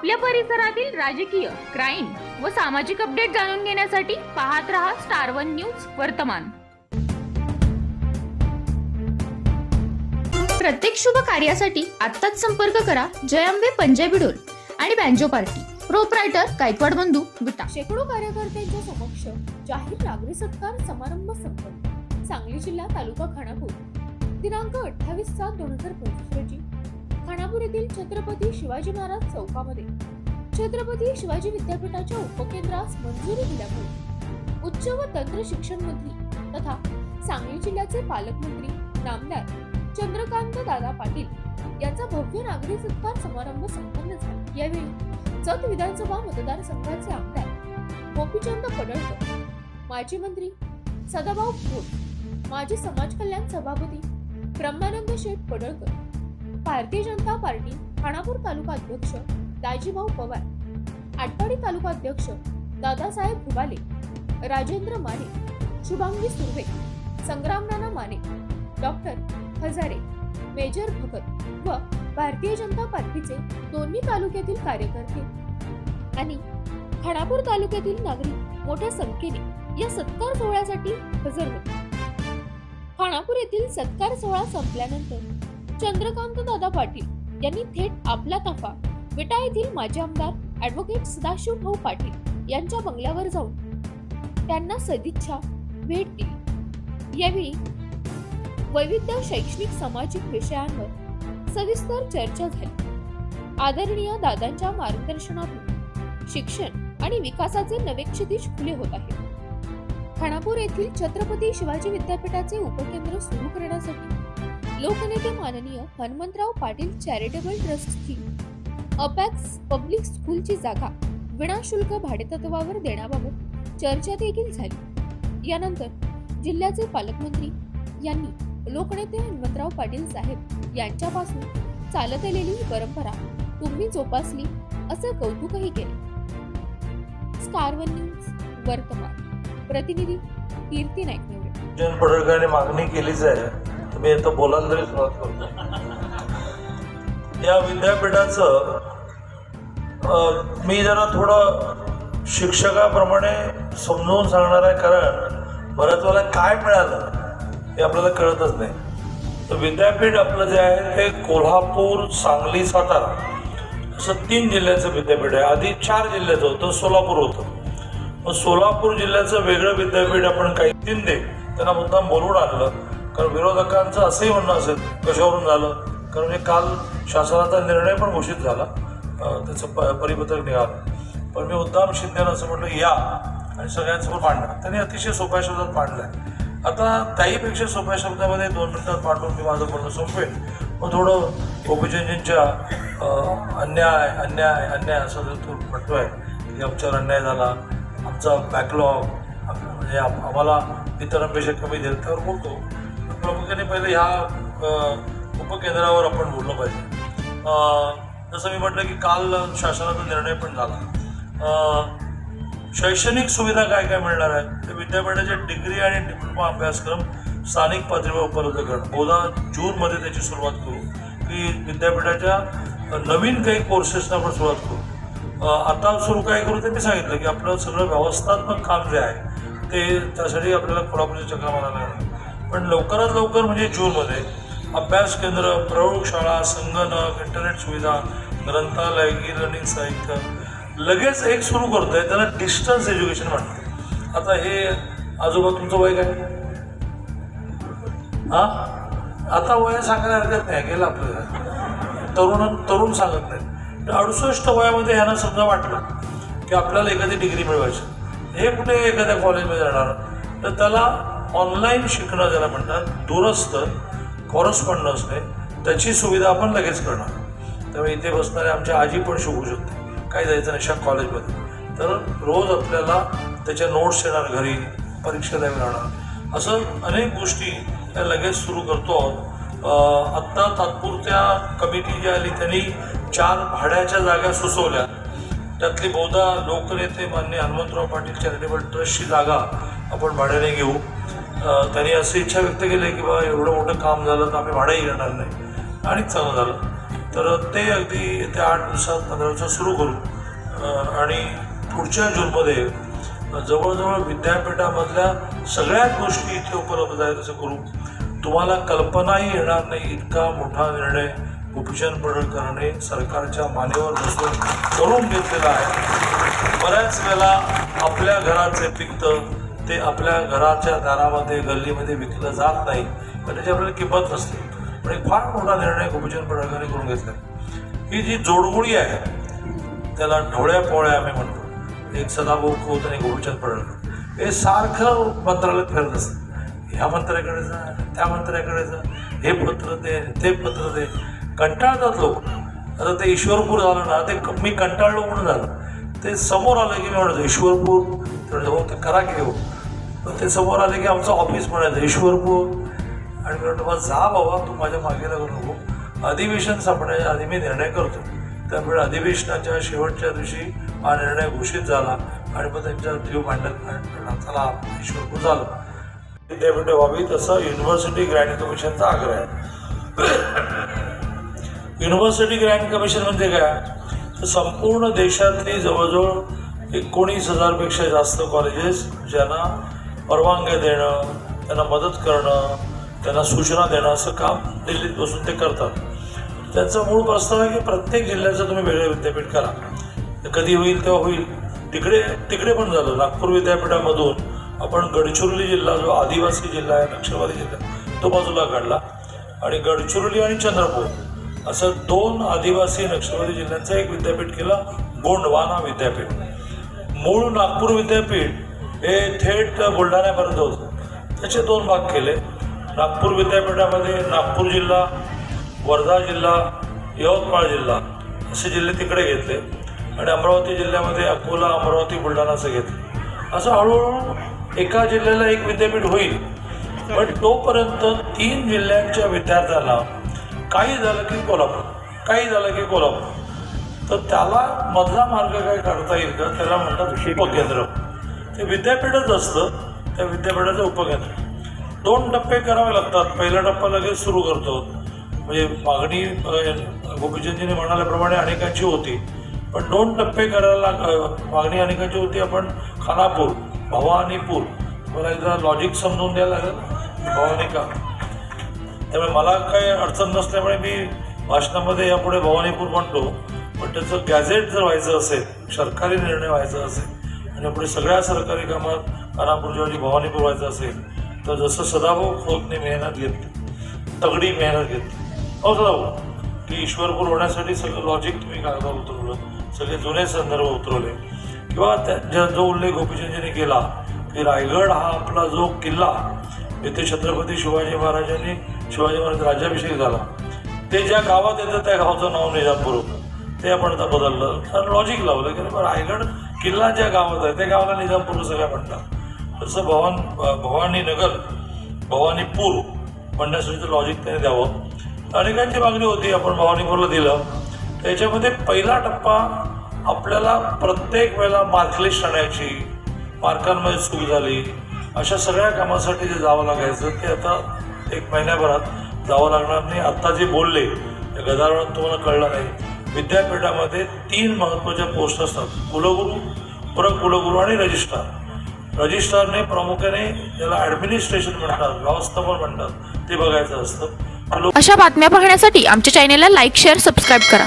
आपल्या परिसरातील राजकीय क्राईम व सामाजिक अपडेट जाणून घेण्यासाठी पाहत रहा स्टार वन न्यूज वर्तमान. प्रत्येक शुभ कार्यासाठी आत्ताच संपर्क करा जयंबे पंजाबी डोल आणि बँजो पार्टी. प्रोपरायटर गायकवाड बंधू विटा. शेकडो कार्यकर्त्यांच्या समक्ष जाहीर नागरी सत्कार समारंभ संपन्न. सांगली जिल्हा तालुका खानापूर. दिनांक अठ्ठावीस सात दोन हजार पंचवीस रोजी खानापूर येथील छत्रपती शिवाजी महाराज चौकामध्ये. छत्रपती शिवाजी विद्यापीठाच्या उपकेंद्रास मंजुरी दिल्यामुळे उच्च व तंत्र शिक्षण मंत्री तथा सांगली जिल्ह्याचे पालकमंत्री नामदार चंद्रकांत दादा पाटील यांचा भव्य नागरी सत्कार समारंभ संपन्न झाला. यावेळी जत विधानसभा मतदारसंघाचे आमदार गोपीचंद पडळकर माजी मंत्री सदाभाऊ खोत माजी समाज कल्याण सभापती ब्रह्मानंद शेठ पडळकर भारतीय जनता पार्टी खानापूर तालुका अध्यक्ष दाजीभाऊ पवार आटपाडी तालुका अध्यक्ष दादासाहेब भुबाले राजेंद्र माने शुभांगी सुर्वे संग्राम नाना माने डॉक्टर हजारे मेजर भगत व भारतीय जनता पार्टीचे दोन्ही तालुक्यातील कार्यकर्ते आणि खानापूर तालुक्यातील नागरिक मोठ्या संख्येने या सत्कार सोहळ्यासाठी हजर होते. खानापूर येथील सत्कार सोहळा संपल्यानंतर चंद्रकांत दादा पाटील यांनी थेट आपला ताफा विटा येथील माजी आमदार ऍडव्होकेट सदाशिव भाऊ पाटील यांच्या बंगल्यावर जाऊन त्यांना सदिच्छा भेट दिली. यावेळी वैविध्य शैक्षणिक सामाजिक विषयांवर सविस्तर चर्चा झाली. आदरणीय दादांच्या मार्गदर्शनातून शिक्षण आणि विकासाचे नवे क्षितिज खुले होत आहे खानापूर येथील छत्रपती शिवाजी विद्यापीठाचे उपकेंद्र सुरू करण्यासाठी लोकनेते माननीय हनुमंतराव पाटील चॅरिटेबल ट्रस्टची अपॅक्स पब्लिक स्कूलची जागा विनाशुल्क भाडेतत्वावर देण्याबाबत चर्चा देखील झाली. यानंतर जिल्ह्याचे पालकमंत्री यांनी लोकनेते हनुमंतराव पाटील साहेब यांच्यापासून चालत आलेली ही परंपरा तुम्ही जोपासली असं कौतुकही केले. स्टार न्यूज वर्तमान. प्रतिनिधी कीर्ती नाईक निवडे. जन मागणी केलीच आहे. मी आता बोलायला तरी सुरुवात करतो या विद्यापीठाचं मी जरा थोडं शिक्षकाप्रमाणे समजवून सांगणार आहे कारण बऱ्याच वेळेला काय मिळालं हे आपल्याला कळतच नाही. तर विद्यापीठ आपलं जे आहे ते कोल्हापूर सांगली सातारा असं तीन जिल्ह्याचं विद्यापीठ आहे. आधी चार जिल्ह्याचं होतं सोलापूर होतं. मग सोलापूर जिल्ह्याचं वेगळं विद्यापीठ आपण काही शिंदे त्यांना मुद्दाम बोलवून आणलं. कारण विरोधकांचं असंही म्हणणं असेल कशावरून झालं? कारण हे काल शासनाचा निर्णय पण घोषित झाला. त्याचं प परिपत्रक निघालं. पण मी उद्दाम शिंदेनं असं म्हटलं या. आणि सगळ्यांसमोर मांडणार त्यांनी अतिशय सोप्या शब्दात मांडलं आता त्याहीपेक्षा सोप्या शब्दामध्ये दोन मिनिटात मांडून मी माझं बोलणं संपवेल मग थोडं गोपीचंदजींच्या अन्याय अन्याय अन्याय असं जर तो म्हणतोय की आमच्यावर अन्याय झाला आमचा बॅकलॉग म्हणजे आम्हाला इतरांपेक्षा कमी दिलं त्यावर बोलतो. प्रामुख्याने पहिले ह्या उपकेंद्रावर आपण बोललं पाहिजे. जसं मी म्हटलं की काल शासनाचा निर्णय पण झाला. शैक्षणिक सुविधा काय काय मिळणार आहे? ते विद्यापीठाचे डिग्री आणि डिप्लोमा अभ्यासक्रम स्थानिक पातळीवर उपलब्ध करणं. बोधा जूनमध्ये त्याची सुरुवात करू. की विद्यापीठाच्या नवीन काही कोर्सेसना आपण सुरुवात करू. आता सुरू काय करू ते मी सांगितलं की आपलं सगळं व्यवस्थात्मक काम जे आहे ते त्यासाठी आपल्याला कोल्हापूरच्या चक्रा मारायला लागणार. पण लवकरात लवकर म्हणजे जूनमध्ये अभ्यास केंद्र प्रयोगशाळा संगणक इंटरनेट सुविधा ग्रंथालय e ई लर्निंग साहित्य लगेच एक सुरू करतोय त्याला डिस्टन्स एज्युकेशन म्हणतात. आता हे आजोबा तुमचं वय काय? हा? आता वय सांगायला हरकत नाही गेलं आपल्याला. तरुण तरुण सांगत नाही. तर अडुसष्ट वयामध्ये ह्यांना समजा वाटलं की आपल्याला एखादी डिग्री मिळवायची. हे कुठे एखाद्या कॉलेजमध्ये जाणार? तर त्याला ऑनलाईन शिकणं ज्याला म्हणतात दूरस्थ कॉरस्पॉन्डन्सने त्याची सुविधा आपण लगेच करणार. त्यामुळे इथे बसणारे आमच्या आजी पण शिकू शकते काय जायचं नाही शाख कॉलेजमध्ये तर रोज आपल्याला त्याच्या नोट्स येणार घरी परीक्षा द्यावी राहणार असं अनेक गोष्टी त्या लगेच सुरू करतो आहोत. आत्ता तात्पुरत्या कमिटी जी आली त्यांनी चार भाड्याच्या जागा सुचवल्या. त्यातली बहुधा लोकनेते मान्य हनुमंतराव पाटील चॅरिटेबल ट्रस्टची जागा आपण भाड्याने घेऊ. त्यांनी अशी इच्छा व्यक्त केली की बा एवढं मोठं काम झालं तर आम्ही भाडंही घेणार नाही. आणि चांगलं झालं. तर ते अगदी येत्या आठ दिवसात पंधरा दिवसात सुरू करू आणि पुढच्या जूनमध्ये जवळजवळ विद्यापीठामधल्या सगळ्याच गोष्टी इथे उपलब्ध आहेत असं करू. तुम्हाला कल्पनाही येणार नाही इतका मोठा निर्णय गोपीचंद पडळकरांनी सरकारच्या मानेवर बसून करून घेतलेला आहे. बऱ्याच वेळेला आपल्या घराचे पिकतं ते आपल्या घराच्या दारामध्ये गल्लीमध्ये विकलं जात नाही तर त्याची आपल्याला किंमत नसते. पण एक फार मोठा निर्णय गोपीचंद पडळकरांनी करून घेतला ही जी जोडगुळी आहे त्याला ढोळ्या पोळ्या आम्ही म्हणतो. एक सदाभाऊ खोत आणि गोपीचंद पडळकर हे सारखं मंत्रालयात फिरत असतं. ह्या मंत्र्याकडे जा त्या मंत्र्याकडे जा हे पत्र दे ते पत्र दे. कंटाळतात लोक. आता ते ईश्वरपूर झालं ना ते मी कंटाळलो म्हणून झालं. ते समोर आलं की मी म्हणतो ईश्वरपूर तर ते करा की हो तर ते समोर आले की आमचं ऑफिस म्हणायचं ईश्वरपूर आणि मी जा बाबा तू माझ्या मागे लागू नको अधिवेशन संपण्याच्या आधी मी निर्णय करतो. त्यामुळे अधिवेशनाच्या शेवटच्या दिवशी हा निर्णय घोषित झाला आणि मग त्यांच्या जीव मांडत चला ईश्वरपूर झालं. विद्यापीठ व्हावी तसं युनिव्हर्सिटी ग्रँड कमिशनचा आग्रह आहे. युनिव्हर्सिटी ग्रँड कमिशन म्हणजे काय? तर संपूर्ण देशातली जवळजवळ एकोणीस हजारपेक्षा जास्त कॉलेजेस ज्यांना परवानग्या देणं त्यांना मदत करणं त्यांना सूचना देणं असं काम दिल्लीत बसून ते करतात. त्यांचा मूळ प्रस्ताव आहे की प्रत्येक जिल्ह्याचं तुम्ही वेगळं विद्यापीठ करा. कधी होईल तेव्हा होईल. तिकडे तिकडे पण झालं. नागपूर विद्यापीठामधून आपण गडचिरोली जिल्हा जो आदिवासी जिल्हा आहे नक्षलवादी जिल्हा तो बाजूला काढला. आणि गडचिरोली आणि चंद्रपूर असं दोन आदिवासी नक्षलवादी जिल्ह्यांचं एक विद्यापीठ केलं गोंडवाना विद्यापीठ. मूळ नागपूर विद्यापीठ हे थेट बुलढाण्यापर्यंत होतं. त्याचे दोन भाग केले. नागपूर विद्यापीठामध्ये नागपूर जिल्हा वर्धा जिल्हा यवतमाळ जिल्हा असे जिल्हे तिकडे घेतले आणि अमरावती जिल्ह्यामध्ये अकोला अमरावती बुलढाणा असं घेतलं. असं हळूहळू एका जिल्ह्याला एक विद्यापीठ होईल. पण तोपर्यंत तीन जिल्ह्यांच्या विद्यार्थ्यांना काही झालं की कोल्हापूर काही झालं की कोल्हापूर. तर त्याला मधला मार्ग काय काढता येईल का? त्याला म्हणतात उपकेंद्र. ते विद्यापीठच असतं त्या विद्यापीठाचं उपकेंद्र. दोन टप्पे करावे लागतात. पहिला टप्पा लगेच सुरू करतो. म्हणजे मागणी गोपीचंदजीने म्हणाल्याप्रमाणे अनेकांची होती. पण दोन टप्पे करायला मागणी अनेकांची होती. आपण खानापूर भवानीपूर मला एकदा लॉजिक समजून द्यायला लागेल भवानी का त्यामुळे मला काही अडचण नसल्यामुळे मी भाषणामध्ये यापुढे भवानीपूर म्हणतो. पण त्याचं गॅझेट जर व्हायचं असेल सरकारी निर्णय व्हायचा असेल आणि पुढे सगळ्या सरकारी कामात खानापूरच्या भवानी पुरवायचं असेल तर जसं सदाभाऊ खोतने मेहनत घेतली तगडी मेहनत घेतली. हो सदाभाऊ की ईश्वरपूर होण्यासाठी सगळं लॉजिक तुम्ही कागदावर उतरवलं सगळे जुने संदर्भ उतरवले. किंवा त्या ज्या- जो उल्लेख गोपीचंदजीने केला की रायगड हा आपला जो किल्ला येथे छत्रपती शिवाजी महाराजांनी शिवाजी महाराज राज्याभिषेक झाला. ते ज्या गावात येतं त्या गावाचं नाव निजामपूर होतं. ते आपण आता बदललं. तर लॉजिक लावलं की रायगड किल्ला ज्या गावात आहे त्या गावाला निजामपूर सगळ्या म्हणतात. तसं भवान भवानी नगर भवानीपूर म्हणण्यासाठी लॉजिक त्याने द्यावं. अनेकांची मागणी होती आपण भवानीपूरला दिलं. त्याच्यामध्ये पहिला टप्पा आपल्याला प्रत्येक वेळेला मार्कलिस्ट आणायची मार्कांमध्ये चूक झाली. अशा सगळ्या कामासाठी जे जावं लागायचं ते आता एक महिन्याभरात जावं लागणार नाही. आत्ता जे बोलले त्या गदारोळात तुम्हाला कळलं नाही. विद्यापीठामध्ये तीन महत्त्वाच्या पोस्ट असतात. कुलगुरू प्रकुलगुरू आणि रजिस्ट्रार. रजिस्ट्रारने प्रामुख्याने त्याला ॲडमिनिस्ट्रेशन म्हणतात व्यवस्थापन म्हणतात. ते बघायचं असतं. अशा बातम्या पाहण्यासाठी आमच्या चॅनेलला लाईक शेअर सबस्क्राईब करा.